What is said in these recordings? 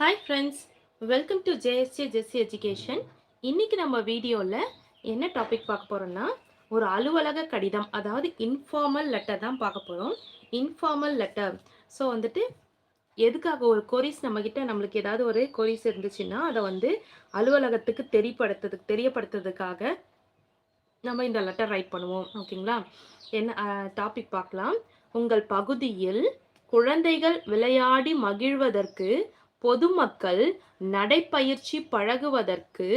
Hi friends welcome to JSC Jessi education இன்றைக்கி நம்ம வீடியோவில் என்ன டாபிக் பார்க்க போகிறோம்னா ஒரு அலுவலக கடிதம் அதாவது இன்ஃபார்மல் லெட்டர் தான் பார்க்க போகிறோம் இன்ஃபார்மல் லெட்டர் ஸோ வந்துட்டு எதுக்காக ஒரு கொரிஸ் நம்மக்கிட்ட நம்மளுக்கு ஏதாவது ஒரு கொரிஸ் இருந்துச்சுன்னா அதை வந்து அலுவலகத்துக்கு தெரியப்படுத்துறதுக்கு தெரியப்படுத்துறதுக்காக நம்ம இந்த லெட்டர் ரைட் பண்ணுவோம். ஓகேங்களா என்ன டாபிக் பார்க்கலாம். உங்கள் பகுதியில் குழந்தைகள் விளையாடி மகிழ்வதற்கு பொதுமக்கள் நடைப்பயிற்சி பழகுவதற்கு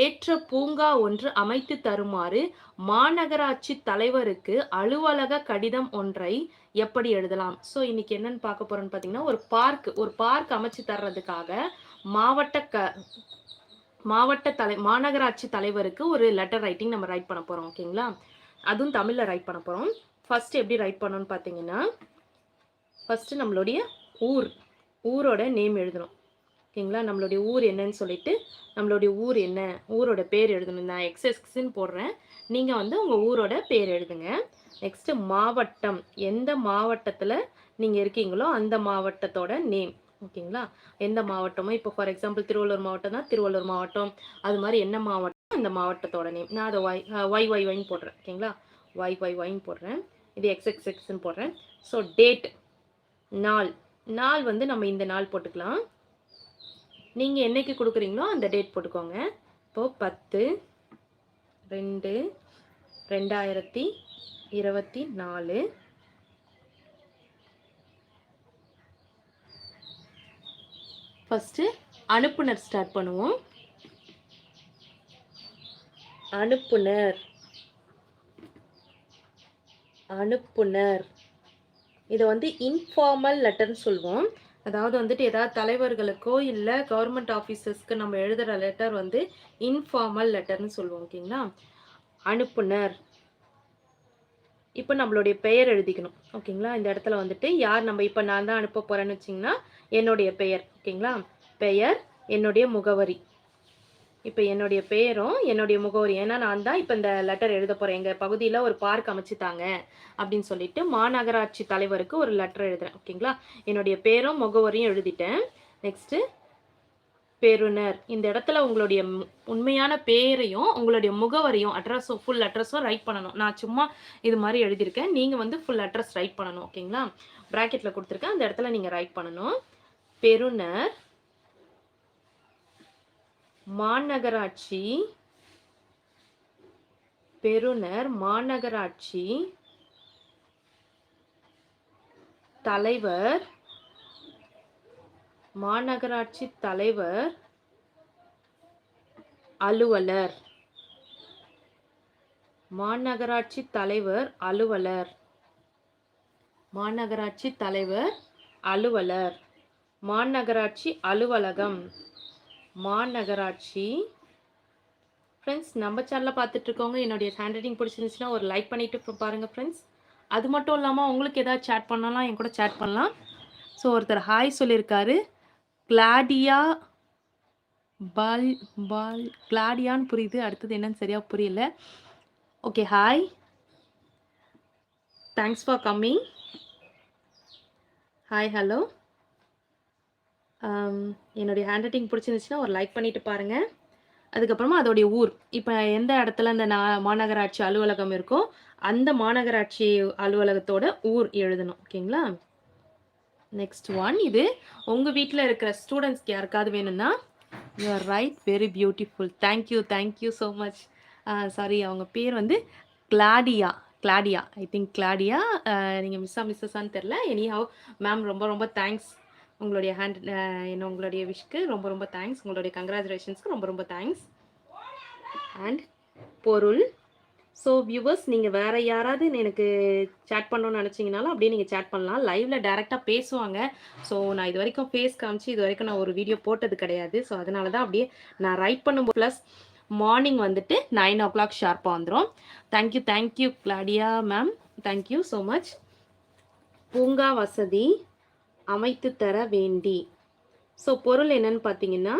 ஏற்ற பூங்கா ஒன்று அமைத்து தருமாறு மாநகராட்சி தலைவருக்கு அலுவலக கடிதம் ஒன்றை எப்படி எழுதலாம்? ஸோ இன்னைக்கு என்னன்னு பார்க்க போறோம்னு பார்த்தீங்கன்னா ஒரு பார்க் ஒரு பார்க் அமைச்சு தர்றதுக்காக மாவட்ட க மாவட்ட தலை மாநகராட்சி தலைவருக்கு ஒரு லெட்டர் ரைட்டிங் நம்ம ரைட் பண்ண போறோம் ஓகேங்களா அதுவும் தமிழில் ரைட் பண்ண போறோம். ஃபர்ஸ்ட் எப்படி ரைட் பண்ணணும்னு பார்த்தீங்கன்னா ஃபர்ஸ்ட் நம்மளுடைய ஊர். ஊரோட நேம் எழுதணும். ஓகேங்களா நம்மளுடைய ஊர் என்னன்னு சொல்லிட்டு நம்மளுடைய ஊர் என்ன? ஊரோட பேர் எழுதணும். நான் எக்ஸஸ்ன்னு போடுறேன். நீங்கள் வந்து உங்கள் ஊரோட பேர் எழுதுங்க. நெக்ஸ்ட்டு மாவட்டம். எந்த மாவட்டத்தில் நீங்கள் இருக்கீங்களோ அந்த மாவட்டத்தோட நேம் ஓகேங்களா எந்த மாவட்டமோ? இப்போ ஃபார் எக்ஸாம்பிள் திருவள்ளூர் மாவட்டம் தான் திருவள்ளூர் மாவட்டம். அது மாதிரி என்ன மாவட்டம் அந்த மாவட்டத்தோட நேம் நான் அதை ஒய் ஒய் ஒய் ஒய்ன்னு போடுறேன். ஓகேங்களா ஒய் ஒய் ஒய்ன்னு போடுறேன். இது எக்ஸ் எக்ஸ் எக்ஸ்ன்னு போடுறேன். ஸோ டேட் நாள். நாள் வந்து நம்ம இந்த நாள் போட்டுக்கலாம். நீங்கள் என்னைக்கு கொடுக்குறீங்களோ அந்த டேட் போட்டுக்கோங்க. இப்போது பத்து ரெண்டு ரெண்டாயிரத்தி இருபத்தி நாலு. ஃபஸ்ட்டு அனுப்புனர் ஸ்டார்ட் பண்ணுவோம். அனுப்புனர். அனுப்புனர். இதை வந்து இன்ஃபார்மல் லெட்டர்னு சொல்லுவோம் அதாவது வந்துட்டு ஏதாவது தலைவர்களுக்கோ இல்லை கவர்மெண்ட் ஆஃபீஸர்ஸ்க்கு நம்ம எழுதுகிற லெட்டர் வந்து இன்ஃபார்மல் லெட்டர்னு சொல்லுவோம் ஓகேங்களா அனுப்புனர். இப்போ நம்மளுடைய பெயர் எழுதிக்கணும் ஓகேங்களா இந்த இடத்துல வந்துட்டு யார் நம்ம இப்போ நான் தான் அனுப்ப போகிறேன்னு வச்சிங்கன்னா என்னுடைய பெயர் ஓகேங்களா பெயர் என்னுடைய முகவரி. இப்போ என்னுடைய பேரும் என்னுடைய முகவரி ஏன்னா நான் தான் இப்போ இந்த லெட்டர் எழுத போகிறேன் எங்கள் பகுதியில் ஒரு பார்க் அமைச்சுத்தாங்க அப்படின்னு சொல்லிட்டு மாநகராட்சி தலைவருக்கு ஒரு லெட்டர் எழுதுறேன். ஓகேங்களா என்னுடைய பேரும் முகவரியும் எழுதிட்டேன். நெக்ஸ்ட்டு பெறுநர் இந்த இடத்துல உங்களுடைய உண்மையான பேரையும் உங்களுடைய முகவரியும் அட்ரஸும் ஃபுல் அட்ரஸும் ரைட் பண்ணணும். நான் சும்மா இது மாதிரி எழுதியிருக்கேன். நீங்கள் வந்து ஃபுல் அட்ரஸ் ரைட் பண்ணணும். ஓகேங்களா ப்ராக்கெட்டில் கொடுத்துருக்கேன். அந்த இடத்துல நீங்கள் ரைட் பண்ணணும். பெறுநர் மாநகராட்சி பெறுநர் மாநகராட்சி தலைவர் மாநகராட்சி தலைவர் அலுவலர். மாநகராட்சி தலைவர் அலுவலர். மாநகராட்சி தலைவர் அலுவலர். மாநகராட்சி அலுவலகம். மாநகராட்சி ஃப்ரெண்ட்ஸ் நம்ம சேனலில் பார்த்துட்ருக்கவங்க என்னுடைய ஹேண்ட் ரைட்டிங் பிடிச்சிருந்துச்சுன்னா ஒரு லைக் பண்ணிவிட்டு பாருங்கள் ஃப்ரெண்ட்ஸ் அது மட்டும் இல்லாமல் உங்களுக்கு எதாவது சேட் பண்ணலாம் என் கூட சேட் பண்ணலாம். ஸோ ஒருத்தர் ஹாய் சொல்லியிருக்காரு. கிளாடியா பால் பால் கிளாடியான்னு புரியுது. அடுத்தது என்னன்னு சரியாக புரியல. Okay hi thanks for coming hi hello என்னுடைய ஹேண்ட் ரைட்டிங் பிடிச்சிருந்துச்சுன்னா ஒரு லைக் பண்ணிட்டு பாருங்கள் அதுக்கப்புறமா அதோடைய ஊர். இப்போ எந்த இடத்துல அந்த நா மாநகராட்சி அலுவலகம் இருக்கோ அந்த மாநகராட்சி அலுவலகத்தோட ஊர் எழுதணும். ஓகேங்களா? நெக்ஸ்ட் ஒன் இது உங்கள் வீட்டில் இருக்கிற ஸ்டூடெண்ட்ஸ்க்கு யாருக்காவது வேணும்னா you are right very beautiful thank you thank you so much sorry அவங்க பேர் வந்து Claudia Claudia. I think Claudia. நீங்கள் மிஸ்ஸா மிஸ்ஸஸான்னு தெரில எனி ஹவ் மேம் ரொம்ப ரொம்ப தேங்க்ஸ் உங்களுடைய ஹேண்ட் என்ன உங்களுடைய விஷ்க்கு ரொம்ப ரொம்ப தேங்க்ஸ் உங்களுடைய கங்க்ராச்சுலேஷன்ஸ்க்கு ரொம்ப ரொம்ப தேங்க்ஸ் அண்ட் பொருள். ஸோ வியூவர்ஸ் நீங்கள் வேறு யாராவது எனக்கு சேட் பண்ணணும்னு நினச்சிங்கனாலும் அப்படியே நீங்கள் சேட் பண்ணலாம். லைவில் டேரெக்டாக பேசுவாங்க. ஸோ நான் இது வரைக்கும் ஃபேஸ் காமிச்சு இது வரைக்கும் நான் ஒரு வீடியோ போட்டது கிடையாது. ஸோ அதனால தான் அப்படியே நான் ரைட் பண்ணும்போது ப்ளஸ் மார்னிங் வந்துட்டு நைன் ஓ கிளாக் ஷார்ப்பாக வந்துடும் thank you thank you Claudia ma'am thank you so much பூங்கா வசதி. அமைத்து தர வேண்டி. ஸோ பொருள் என்னன்னு பார்த்தீங்கன்னா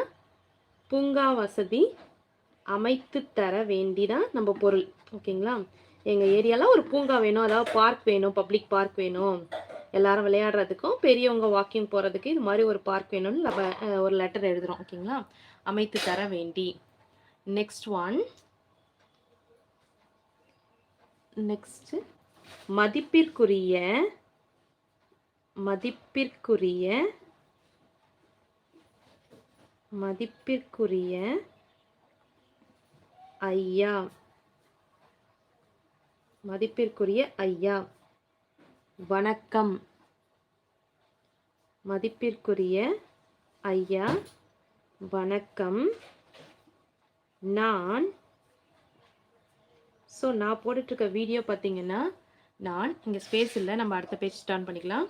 பூங்கா வசதி அமைத்து தர வேண்டி தான் நம்ம பொருள். ஓகேங்களா எங்கள் ஏரியாவில் ஒரு பூங்கா வேணும் அதாவது பார்க் வேணும் பப்ளிக் பார்க் வேணும். எல்லாரும் விளையாடுறதுக்கும் பெரியவங்க வாக்கிங் போகிறதுக்கு இது மாதிரி ஒரு பார்க் வேணும்னு நம்ம ஒரு லெட்டர் எழுதுகிறோம் ஓகேங்களா அமைத்து தர வேண்டி. நெக்ஸ்ட் ஒன் நெக்ஸ்ட் மதிப்பிற்குரிய மதிப்பிற்குரிய மதிப்பிற்குரிய ஐயா. மதிப்பிற்குரிய ஐயா. வணக்கம். மதிப்பிற்குரிய ஐயா வணக்கம். நான் ஸோ நான் போட்டுட்ருக்க வீடியோ பார்த்தீங்கன்னா நான் இங்கே ஸ்பேஸ் இல்லை நம்ம அடுத்த பேஜ் ஸ்டார்ட் பண்ணிக்கலாம்.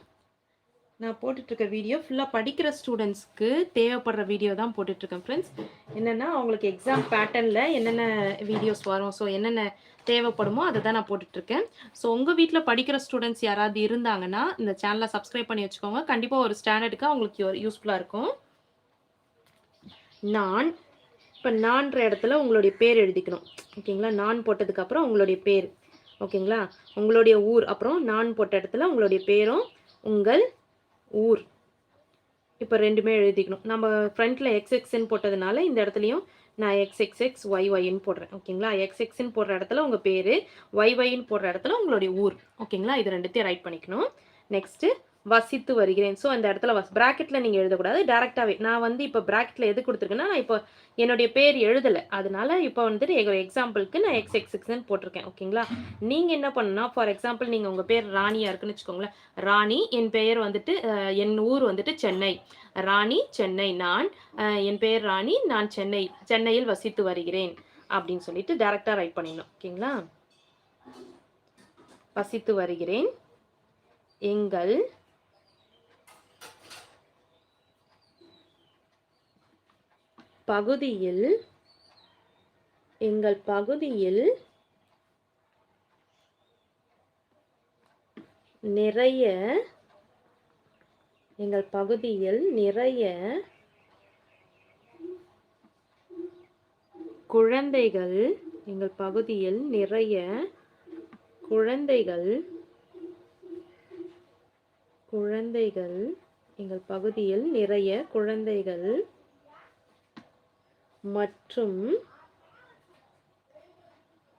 நான் போட்டுட்ருக்க வீடியோ ஃபுல்லாக படிக்கிற ஸ்டூடெண்ட்ஸ்க்கு தேவைப்படுற வீடியோ தான் போட்டுட்ருக்கேன் ஃப்ரெண்ட்ஸ் என்னென்னா அவங்களுக்கு எக்ஸாம் பேட்டர்னில் என்னென்ன வீடியோஸ் வரும் ஸோ என்னென்ன தேவைப்படுமோ அதை தான் நான் போட்டுட்ருக்கேன். ஸோ உங்கள் வீட்டில் படிக்கிற ஸ்டூடெண்ட்ஸ் யாராவது இருந்தாங்கன்னா இந்த சேனலை சப்ஸ்கிரைப் பண்ணி வச்சுக்கோங்க. கண்டிப்பாக ஒரு ஸ்டாண்டர்டுக்கு அவங்களுக்கு யூஸ்ஃபுல்லாக இருக்கும். நான் இப்போ நான்ற இடத்துல உங்களுடைய பேர் எழுதிக்கணும். ஓகேங்களா நான் போட்டதுக்கப்புறம் உங்களுடைய பேர். ஓகேங்களா உங்களுடைய ஊர். அப்புறம் நான் போட்ட இடத்துல உங்களுடைய பேரும் உங்கள் ஊர். இப்போ ரெண்டுமே எழுதிக்கணும். நம்ம ஃப்ரண்ட்டில் எக்ஸ்எக்ஸ்ன்னு போட்டதுனால இந்த இடத்துலையும் நான் எக்ஸ்எக்ஸ்எக்ஸ் ஒய் ஒய்ன்னு போடுறேன். ஓகேங்களா? எக்ஸ்எக்ஸ்ன்னு போடுற இடத்துல உங்கள் பேர் ஒய் ஒய்ன்னு போடுற இடத்துல உங்களுடைய ஊர். ஓகேங்களா? இது ரெண்டுத்தையும் ரைட் பண்ணிக்கணும். நெக்ஸ்ட்டு வசித்து வருகிறேன். ஸோ அந்த இடத்துல வஸ் ப்ராக்கெட்டில் நீங்கள் எழுதக்கூடாது. டேரெக்டாகவே நான் வந்து இப்போ ப்ராக்கெட்டில் எது கொடுத்துருக்கேன்னா நான் இப்போ என்னுடைய பேர் எழுதலை. அதனால இப்போ வந்துட்டு எங்கள் எக்ஸாம்பிளுக்கு நான் எக்ஸ் எக்ஸ் எக்ஸ்ன்னு போட்டிருக்கேன். ஓகேங்களா நீங்கள் என்ன பண்ணணும்னா ஃபார் எக்ஸாம்பிள் நீங்கள் உங்கள் பேர் ராணியாக இருக்குன்னு வச்சுக்கோங்களேன். ராணி என் பெயர் வந்துட்டு என் ஊர் வந்துட்டு சென்னை. ராணி சென்னை. நான் என் பெயர் ராணி நான் சென்னை. சென்னையில் வசித்து வருகிறேன். அப்படின்னு சொல்லிட்டு டேரெக்டாக ரைட் பண்ணிடணும். ஓகேங்களா வசித்து வருகிறேன். எங்கள் பகுதியில் எங்கள் பகுதியில் நிறைய எங்கள் பகுதியில் நிறைய குழந்தைகள் எங்கள் பகுதியில் நிறைய குழந்தைகள் குழந்தைகள் எங்கள் பகுதியில் நிறைய குழந்தைகள் மற்றும்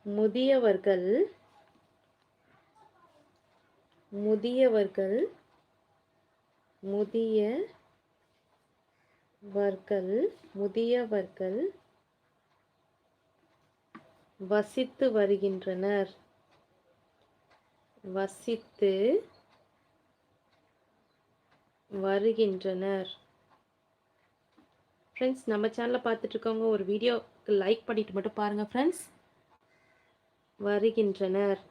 முதியவர்கள் முதியவர்கள் முதியவர்கள் முதியவர்கள் வசித்து வருகின்றனர். வசித்து வருகின்றனர். ஃப்ரெண்ட்ஸ் நம்ம சேனலில் பார்த்துட்ருக்கவங்க ஒரு வீடியோக்கு லைக் பண்ணிட்டு மட்டும் பாருங்கள் ஃப்ரெண்ட்ஸ் வருகின்றனர்.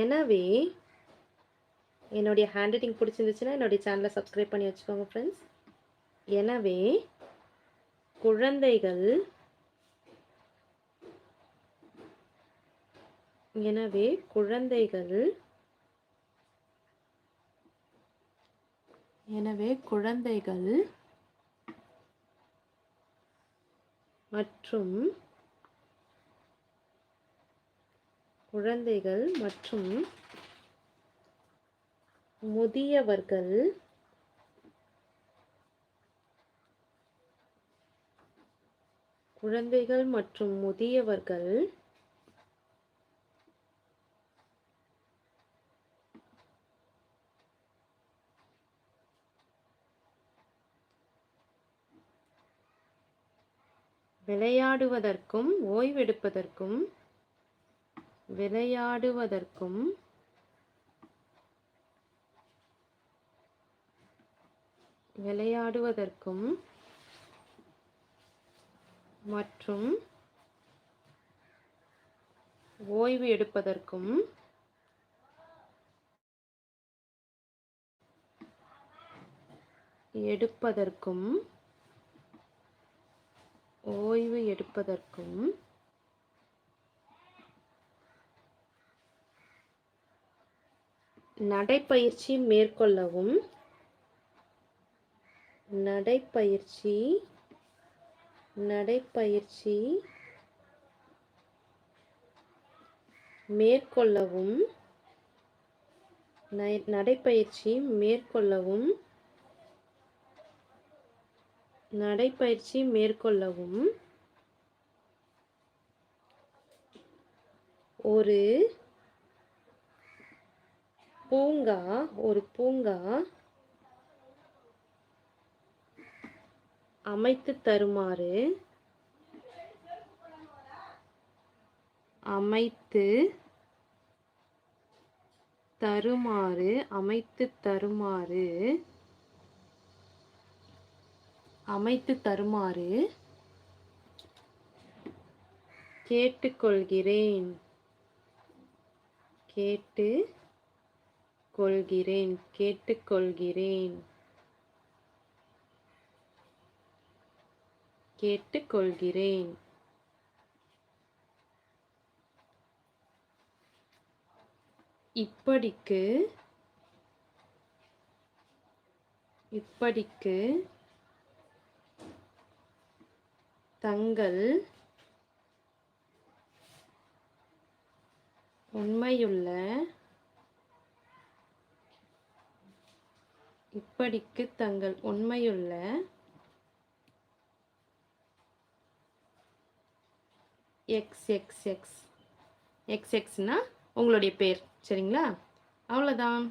எனவே என்னுடைய ஹேண்ட் ரைட்டிங் பிடிச்சிருந்துச்சுன்னா என்னுடைய சேனலை சப்ஸ்கிரைப் பண்ணி வச்சுக்கோங்க ஃப்ரெண்ட்ஸ் எனவே குழந்தைகள் எனவே குழந்தைகள் எனவே குழந்தைகள் மற்றும் குழந்தைகள் மற்றும் முதியவர்கள் குழந்தைகள் மற்றும் முதியவர்கள் விளையாடுவதற்கும் ஓய்வெடுப்பதற்கும் விளையாடுவதற்கும் விளையாடுவதற்கும் மற்றும் ஓய்வு எடுப்பதற்கும் எடுப்பதற்கும் ஓய்வு எடுப்பதற்கும் நடைப்பயிற்சி மேற்கொள்ளவும் நடைப்பயிற்சி நடைப்பயிற்சி மேற்கொள்ளவும் நை- நடைப்பயிற்சி மேற்கொள்ளவும் நடைப்பயிற்சி மேற்கொள்ளவும். ஒரு பூங்கா ஒரு பூங்கா அமைத்து தருமாறு அமைத்து தருமாறு அமைத்து தருமாறு அமைத்து தருமாறு கேட்டுக்கொள்கிறேன். கேட்டு கொள்கிறேன் கேட்டுக்கொள்கிறேன். கேட்டுக்கொள்கிறேன். இப்படிக்கு இப்படிக்கு தங்கள் உண்மையுள்ள இப்படிக்கு தங்கள் உண்மையுள்ள எக்ஸ் எக்ஸ் எக்ஸ் எக்ஸ் எக்ஸ்னா உங்களுடைய பேர். சரிங்களா? அவ்வளோதான்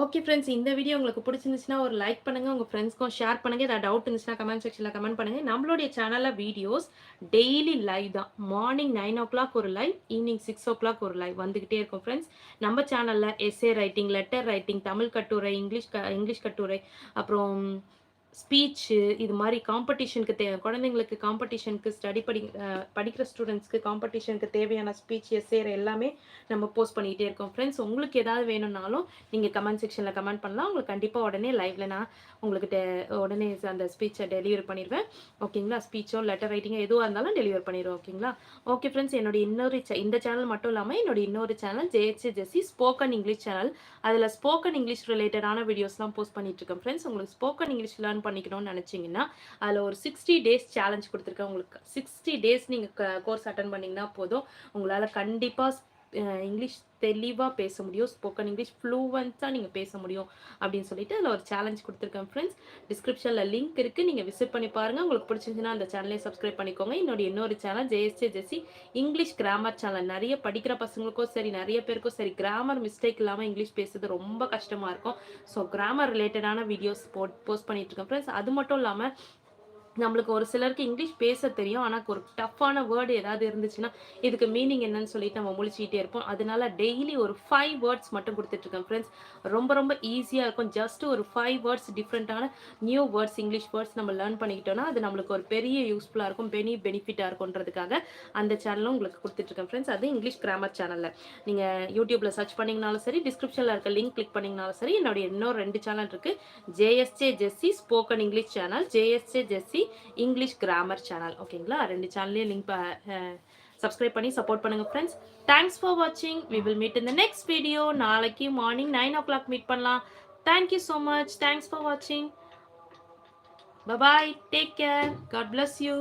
ஓகே ஃப்ரெண்ட்ஸ் இந்த வீடியோ உங்களுக்கு பிடிச்சிருந்துச்சுன்னா ஒரு லைக் பண்ணுங்கள் உங்கள் ஃப்ரெண்ட்ஸ்க்கும் ஷேர் பண்ணுங்கள் ஏதாவது டவுட் இருந்துச்சுன்னா கமெண்ட் செக்ஷனில் கமெண்ட் பண்ணுங்கள் நம்மளுடைய சேனலில் வீடியோஸ் டெய்லி லைவ் தான். மார்னிங் நைன் ஓ கிளாக் ஒரு live evening six o'clock ஒரு லைவ் வந்துகிட்டே இருக்கும் ஃப்ரெண்ட்ஸ் நம்ம சேனலில் SA writing letter writing Tamil கட்டுரை இங்கிலீஷ் க இங்கிலீஷ் கட்டுரை அப்புறம் ஸ்பீச்சு இது மாதிரி காம்படிஷனுக்கு தே குழந்தைங்களுக்கு காம்படிஷனுக்கு ஸ்டடி படி படிக்கிற ஸ்டூடெண்ட்ஸ்க்கு காம்படிஷனுக்கு தேவையான ஸ்பீச் எஸ்ஏர் எல்லாமே நம்ம போஸ்ட் பண்ணிகிட்டே இருக்கோம். ஃப்ரெண்ட்ஸ் உங்களுக்கு ஏதாவது வேணும்னாலும் நீங்கள் கமெண்ட் செக்ஷனில் கமெண்ட் பண்ணலாம். உங்களுக்கு கண்டிப்பாக உடனே லைவ்ல நான் உங்களுக்கு டெ- உடனே அந்த ஸ்பீச்சை டெலிவரி பண்ணிடுவேன். ஓகேங்களா ஸ்பீச்சோ லெட்டர் ரைட்டிங்கோ எதுவாக இருந்தாலும் டெலிவர் பண்ணிடுவோம் ஓகேங்களா ஓகே ஃப்ரெண்ட்ஸ் என்னோட இன்னொரு இந்த சேனல் மட்டும் இல்லாமல் என்னோட இன்னொரு channel JHC Jessi spoken English channel அதில் ஸ்போக்கன் இங்கிலீஷ் ரிலேட்டடான வீடியோஸ்லாம் போஸ்ட் பண்ணிட்டு இருக்கேன். ஃப்ரெண்ட்ஸ் உங்களுக்கு ஸ்போக்கன் இங்கிலீஷ் லேர்ன் பண்ணிக்கணும்னு நினச்சிங்கன்னா அதில் ஒரு சிக்ஸ்டி டேஸ் சேலஞ்ச் கொடுத்துருக்கேன் உங்களுக்கு. சிக்ஸ்டி டேஸ் நீங்கள் கோர்ஸ் அட்டன் பண்ணிங்கன்னா போதும். உங்களால் கண்டிப்பாக இங்கிலீஷ் தெளிவாக பேச முடியும். ஸ்போக்கன் இங்கிலீஷ் ஃப்ளூவன்ஸாக நீங்கள் பேச முடியும் அப்படின்னு சொல்லிட்டு அதில் ஒரு சேலஞ்ச் கொடுத்துருக்கேன் ஃப்ரெண்ட்ஸ் டிஸ்கிரிப்ஷனில் லிங்க் இருக்குது நீங்கள் விசிட் பண்ணி பாருங்கள் உங்களுக்கு பிடிச்சிருந்துச்சுன்னா அந்த சேனலையும் சப்ஸ்கிரைப் பண்ணிக்கோங்க. என்னோட இன்னொரு channel JSJ Jessi English grammar channel நிறைய படிக்கிற பசங்களுக்கும் சரி நிறைய பேருக்கும் சரி கிராமர் மிஸ்டேக் இல்லாமல் இங்கிலீஷ் பேசுறது ரொம்ப கஷ்டமாக இருக்கும். ஸோ கிராமர் ரிலேட்டடான வீடியோஸ் போட் போஸ்ட் பண்ணிட்டு இருக்கேன் ஃப்ரெண்ட்ஸ் அது மட்டும் இல்லாமல் நம்மளுக்கு ஒரு சிலருக்கு இங்கிலீஷ் பேச தெரியும் ஆனால் ஒரு டஃப்பான வேர்டு ஏதாவது இருந்துச்சுன்னா இதுக்கு மீனிங் என்னன்னு சொல்லிட்டு நம்ம முழிச்சிக்கிட்டே இருப்போம். அதனால டெய்லி ஒரு ஃபைவ் வேர்ட்ஸ் மட்டும் கொடுத்துட்ருக்கேன் ஃப்ரெண்ட்ஸ் ரொம்ப ரொம்ப ஈஸியாக இருக்கும். ஜஸ்ட் ஒரு ஃபைவ் வேர்ட்ஸ் டிஃப்ரெண்ட்டான நியூ வேர்ட்ஸ் இங்கிலீஷ் வேர்ட்ஸ் நம்ம லேர்ன் பண்ணிக்கிட்டோம்னா அது நம்மளுக்கு ஒரு பெரிய யூஸ்ஃபுல்லாக இருக்கும் பெனி பெனிஃபிட்டாக இருக்கும்ன்றதுக்காக அந்த சேனலும் உங்களுக்கு கொடுத்துட்ருக்கேன் ஃப்ரெண்ட்ஸ் அது இங்கிலீஷ் கிராமர் சேனலில் நீங்கள் யூடியூப்பில் சர்ச் பண்ணிங்கனாலும் சரி டிஸ்கிரிப்ஷனில் இருக்க லிங்க் கிளிக் பண்ணிங்கனாலும் சரி என்னுடைய இன்னொரு ரெண்டு சேனல் இருக்குது JSJ Jessi spoken English channel JSJ Jessi English grammar channel ஓகேங்களா ரெண்டு சேனல்லையும் லிங்க் சப்ஸ்கிரைப் பண்ணி சப்போர்ட் பண்ணுங்க ஃப்ரெண்ட்ஸ் தேங்க்ஸ் ஃபார் வாட்சிங் we will meet in the next video நாளைக்கு morning nine o'clock meet பண்ணலாம் thank you so much thanks for வாட்சிங் bye bye take care God bless you